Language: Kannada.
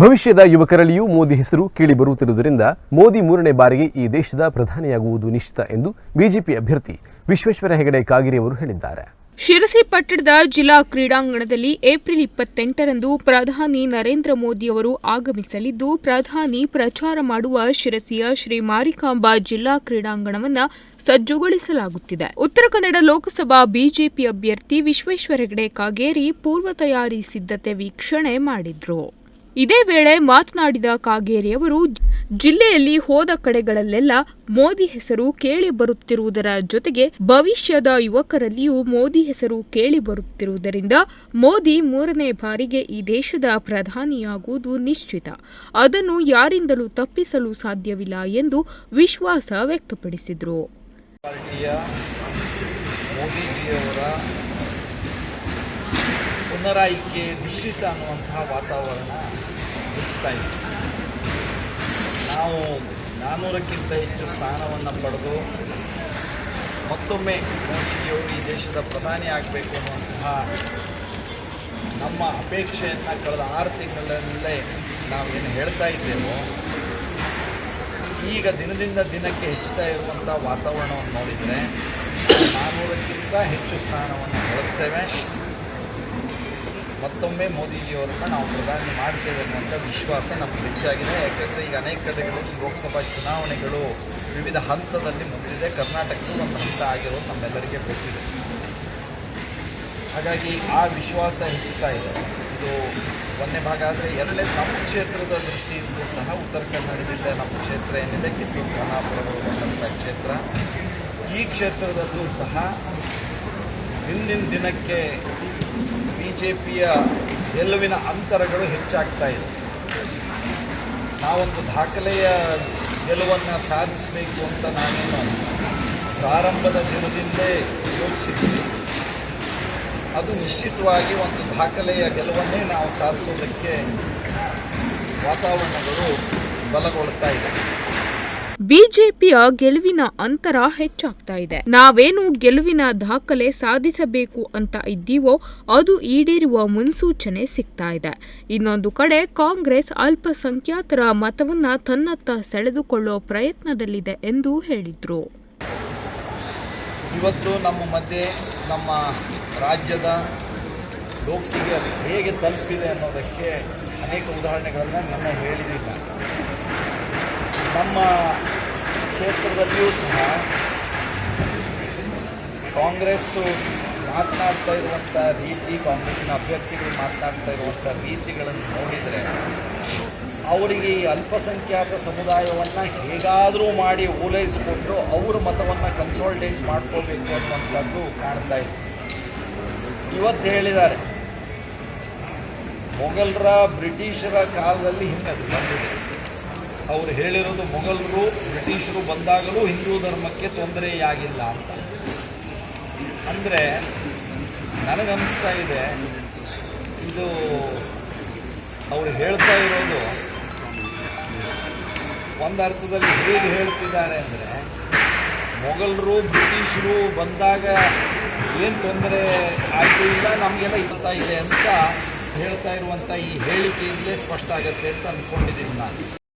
ಭವಿಷ್ಯದ ಯುವಕರಲ್ಲಿಯೂ ಮೋದಿ ಹೆಸರು ಕೇಳಿ ಬರುತ್ತಿರುವುದರಿಂದ ಮೋದಿ ಮೂರನೇ ಬಾರಿಗೆ ಈ ದೇಶದ ಪ್ರಧಾನಿಯಾಗುವುದು ನಿಶ್ಚಿತ ಎಂದು ಬಿಜೆಪಿ ಅಭ್ಯರ್ಥಿ ವಿಶ್ವೇಶ್ವರ ಹೆಗಡೆ ಕಾಗಿರಿ ಅವರು ಹೇಳಿದ್ದಾರೆ. ಶಿರಸಿ ಪಟ್ಟಣದ ಜಿಲ್ಲಾ ಕ್ರೀಡಾಂಗಣದಲ್ಲಿ ಏಪ್ರಿಲ್ ಇಪ್ಪತ್ತೆಂಟರಂದು ಪ್ರಧಾನಿ ನರೇಂದ್ರ ಮೋದಿ ಅವರು ಆಗಮಿಸಲಿದ್ದು, ಪ್ರಧಾನಿ ಪ್ರಚಾರ ಮಾಡುವ ಶಿರಸಿಯ ಶ್ರೀ ಮಾರಿಕಾಂಬಾ ಜಿಲ್ಲಾ ಕ್ರೀಡಾಂಗಣವನ್ನು ಸಜ್ಜುಗೊಳಿಸಲಾಗುತ್ತಿದೆ. ಉತ್ತರ ಕನ್ನಡ ಲೋಕಸಭಾ ಬಿಜೆಪಿ ಅಭ್ಯರ್ಥಿ ವಿಶ್ವೇಶ್ವರ ಹೆಗಡೆ ಕಾಗೇರಿ ಪೂರ್ವ ತಯಾರಿ ಸಿದ್ಧತೆ ವೀಕ್ಷಣೆ ಮಾಡಿದ್ರು. ಇದೇ ವೇಳೆ ಮಾತನಾಡಿದ ಕಾಗೇರಿ ಅವರು, ಜಿಲ್ಲೆಯಲ್ಲಿ ಹೋದ ಕಡೆಗಳಲ್ಲೆಲ್ಲ ಮೋದಿ ಹೆಸರು ಕೇಳಿ ಬರುತ್ತಿರುವುದರ ಜೊತೆಗೆ ಭವಿಷ್ಯದ ಯುವಕರಲ್ಲಿಯೂ ಮೋದಿ ಹೆಸರು ಕೇಳಿ ಬರುತ್ತಿರುವುದರಿಂದ ಮೋದಿ ಮೂರನೇ ಬಾರಿಗೆ ಈ ದೇಶದ ಪ್ರಧಾನಿಯಾಗುವುದು ನಿಶ್ಚಿತ. ಅದನ್ನು ಯಾರಿಂದಲೂ ತಪ್ಪಿಸಲು ಸಾಧ್ಯವಿಲ್ಲ ಎಂದು ವಿಶ್ವಾಸ ವ್ಯಕ್ತಪಡಿಸಿದರು. ಪುನರಾಯ್ಕೆ ನಿಶ್ಚಿತ ಅನ್ನುವಂತಹ ವಾತಾವರಣ ಹೆಚ್ಚುತ್ತಾ ಇದೆ. ನಾವು ನಾನ್ನೂರಕ್ಕಿಂತ ಹೆಚ್ಚು ಸ್ಥಾನವನ್ನು ಪಡೆದು ಮತ್ತೊಮ್ಮೆ ಮೋದಿಜಿಯವರು ಈ ದೇಶದ ಪ್ರಧಾನಿ ಆಗಬೇಕು ಅನ್ನುವಂತಹ ನಮ್ಮ ಅಪೇಕ್ಷೆಯನ್ನು ಕಳೆದ ಆರು ತಿಂಗಳಲ್ಲೇ ನಾವೇನು ಹೇಳ್ತಾ ಇದ್ದೇವೋ, ಈಗ ದಿನದಿಂದ ದಿನಕ್ಕೆ ಹೆಚ್ಚುತ್ತಾ ಇರುವಂಥ ವಾತಾವರಣವನ್ನು ನೋಡಿದರೆ ನಾನ್ನೂರಕ್ಕಿಂತ ಹೆಚ್ಚು ಸ್ಥಾನವನ್ನು ಗಳಿಸ್ತೇವೆ. ಮತ್ತೊಮ್ಮೆ ಮೋದಿಜಿಯವರನ್ನು ನಾವು ಪ್ರಧಾನಿ ಮಾಡ್ತೇವೆ ಅನ್ನುವಂಥ ವಿಶ್ವಾಸ ನಮ್ಗೆ ಹೆಚ್ಚಾಗಿದೆ. ಯಾಕೆಂದರೆ ಈಗ ಅನೇಕ ಕಡೆಗಳಲ್ಲಿ ಲೋಕಸಭಾ ಚುನಾವಣೆಗಳು ವಿವಿಧ ಹಂತದಲ್ಲಿ ಮುಗಿದಿದೆ. ಕರ್ನಾಟಕದ ಒಂದು ಹಂತ ಆಗಿರೋದು ನಮ್ಮೆಲ್ಲರಿಗೆ ಗೊತ್ತಿದೆ. ಹಾಗಾಗಿ ಆ ವಿಶ್ವಾಸ ಹೆಚ್ಚುತ್ತಾ ಇದೆ. ಇದು ಒಂದನೇ ಭಾಗ ಆದರೆ ಎರಡನೇ ನಮ್ಮ ಕ್ಷೇತ್ರದ ದೃಷ್ಟಿಯಿಂದಲೂ ಸಹ ಉತ್ತರ ಕನ್ನಡ ಜಿಲ್ಲೆ ನಮ್ಮ ಕ್ಷೇತ್ರ ಏನಿದೆ? ಕಿತ್ತೂರು ಖಾನಾಪುರಗಳು ಕ್ಷೇತ್ರ. ಈ ಕ್ಷೇತ್ರದಲ್ಲೂ ಸಹ ಹಿಂದಿನ ದಿನಕ್ಕೆ ಬಿ ಜೆ ಪಿಯ ಗೆಲುವಿನ ಅಂತರಗಳು ಹೆಚ್ಚಾಗ್ತಾ ಇದೆ. ನಾವೊಂದು ದಾಖಲೆಯ ಗೆಲುವನ್ನು ಸಾಧಿಸಬೇಕು ಅಂತ ನಾನೇನು ಪ್ರಾರಂಭದ ದಿನದಿಂದಲೇ ಯೋಚಿಸಿದ್ವಿ ಅದು ನಿಶ್ಚಿತವಾಗಿ ಒಂದು ದಾಖಲೆಯ ಗೆಲುವನ್ನೇ ನಾವು ಸಾಧಿಸೋದಕ್ಕೆ ವಾತಾವರಣಗಳು ಬಲಗೊಳ್ತಾ ಇದೆ. ಬಿಜೆಪಿಯ ಗೆಲುವಿನ ಅಂತರ ಹೆಚ್ಚಾಗ್ತಾ ಇದೆ. ನಾವೇನು ಗೆಲುವಿನ ದಾಖಲೆ ಸಾಧಿಸಬೇಕು ಅಂತ ಇದ್ದೀವೋ ಅದು ಈಡೇರುವ ಮುನ್ಸೂಚನೆ ಸಿಗ್ತಾ ಇದೆ. ಇನ್ನೊಂದು ಕಡೆ ಕಾಂಗ್ರೆಸ್ ಅಲ್ಪಸಂಖ್ಯಾತರ ಮತವನ್ನ ತನ್ನತ್ತ ಸೆಳೆದುಕೊಳ್ಳೋ ಪ್ರಯತ್ನದಲ್ಲಿದೆ ಎಂದು ಹೇಳಿದ್ರು. ಇವತ್ತು ನಮ್ಮ ಮಧ್ಯೆ ನಮ್ಮ ರಾಜ್ಯದ ಲೋಕಸಭೆ ಹೇಗೆ ತಲುಪಿದೆ ಅನ್ನೋದಕ್ಕೆ ಅನೇಕ ಉದಾಹರಣೆಗಳನ್ನು ನಾನು ಹೇಳಿದ್ದೀನಿ. ನಮ್ಮ ಕ್ಷೇತ್ರದಲ್ಲಿಯೂ ಸಹ ಕಾಂಗ್ರೆಸ್ಸು ಮಾತನಾಡ್ತಾ ಇರುವಂಥ ರೀತಿ, ಕಾಂಗ್ರೆಸ್ಸಿನ ಅಭ್ಯರ್ಥಿಗಳು ಮಾತನಾಡ್ತಾ ಇರುವಂಥ ರೀತಿಗಳನ್ನು ನೋಡಿದರೆ ಅವರಿಗೆ ಈ ಅಲ್ಪಸಂಖ್ಯಾತ ಸಮುದಾಯವನ್ನು ಹೇಗಾದರೂ ಮಾಡಿ ಓಲೈಸಿಕೊಂಡು ಅವರ ಮತವನ್ನು ಕನ್ಸಾಲ್ಟೇಟ್ ಮಾಡ್ಕೋಬೇಕು ಅನ್ನುವಂಥದ್ದು ಕಾಣ್ತಾ ಇದೆ. ಇವತ್ತು ಹೇಳಿದ್ದಾರೆ, ಮೊಘಲರ ಬ್ರಿಟಿಷರ ಕಾಲದಲ್ಲಿ ಹಿಂದೆ ಬಂದಿದೆ. ಅವರು ಹೇಳಿರೋದು ಮೊಘಲರು, ಬ್ರಿಟಿಷರು ಬಂದಾಗಲೂ ಹಿಂದೂ ಧರ್ಮಕ್ಕೆ ತೊಂದರೆಯಾಗಿಲ್ಲ ಅಂತ. ಅಂದರೆ ನನಗನ್ನಿಸ್ತಾ ಇದೆ, ಇದು ಅವರು ಹೇಳ್ತಾ ಇರೋದು ಒಂದು ಅರ್ಥದಲ್ಲಿ ಹೇಗೆ ಹೇಳ್ತಿದ್ದಾರೆ ಅಂದರೆ, ಮೊಘಲರು, ಬ್ರಿಟಿಷರು ಬಂದಾಗ ಏನು ತೊಂದರೆ ಆಯಿತು ಇಲ್ಲ, ನಮಗೆಲ್ಲ ಇರ್ತಾ ಇದೆ ಅಂತ ಹೇಳ್ತಾ ಇರುವಂಥ ಈ ಹೇಳಿಕೆಯಿಂದಲೇ ಸ್ಪಷ್ಟ ಆಗುತ್ತೆ ಅಂತ ಅಂದ್ಕೊಂಡಿದ್ದೀನಿ ನಾನು.